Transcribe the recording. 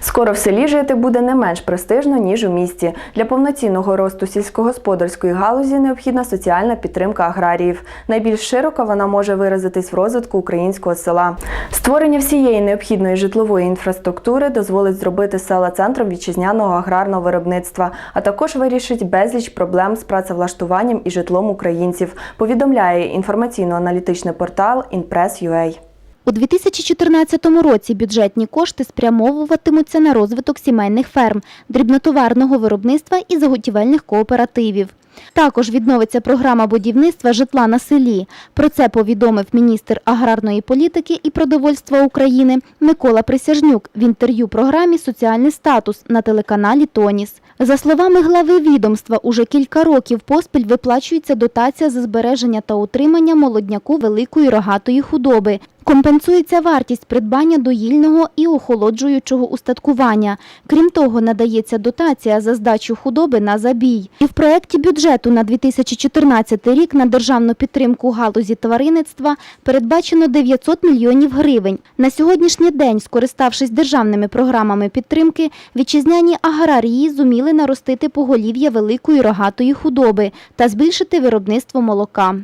Скоро в селі жити буде не менш престижно, ніж у місті. Для повноцінного росту сільськогосподарської галузі необхідна соціальна підтримка аграріїв. Найбільш широко вона може виразитись в розвитку українського села. Створення всієї необхідної житлової інфраструктури дозволить зробити села центром вітчизняного аграрного виробництва, а також вирішить безліч проблем з працевлаштуванням і житлом українців. Повідомляє інформаційно-аналітичний портал Інпрес.UA. У 2014 році бюджетні кошти спрямовуватимуться на розвиток сімейних ферм, дрібнотоварного виробництва і заготівельних кооперативів. Також відновиться програма будівництва житла на селі. Про це повідомив міністр аграрної політики і продовольства України Микола Присяжнюк в інтерв'ю програмі Соціальний статус на телеканалі Тоніс. За словами глави відомства, уже кілька років поспіль виплачується дотація за збереження та утримання молодняку великої рогатої худоби. Компенсується вартість придбання доїльного і охолоджуючого устаткування. Крім того, надається дотація за здачу худоби на забій. І в проєкті бюджету на 2014 рік на державну підтримку галузі тваринництва передбачено 900 мільйонів гривень. На сьогоднішній день, скориставшись державними програмами підтримки, вітчизняні аграрії зуміли наростити поголів'я великої рогатої худоби та збільшити виробництво молока.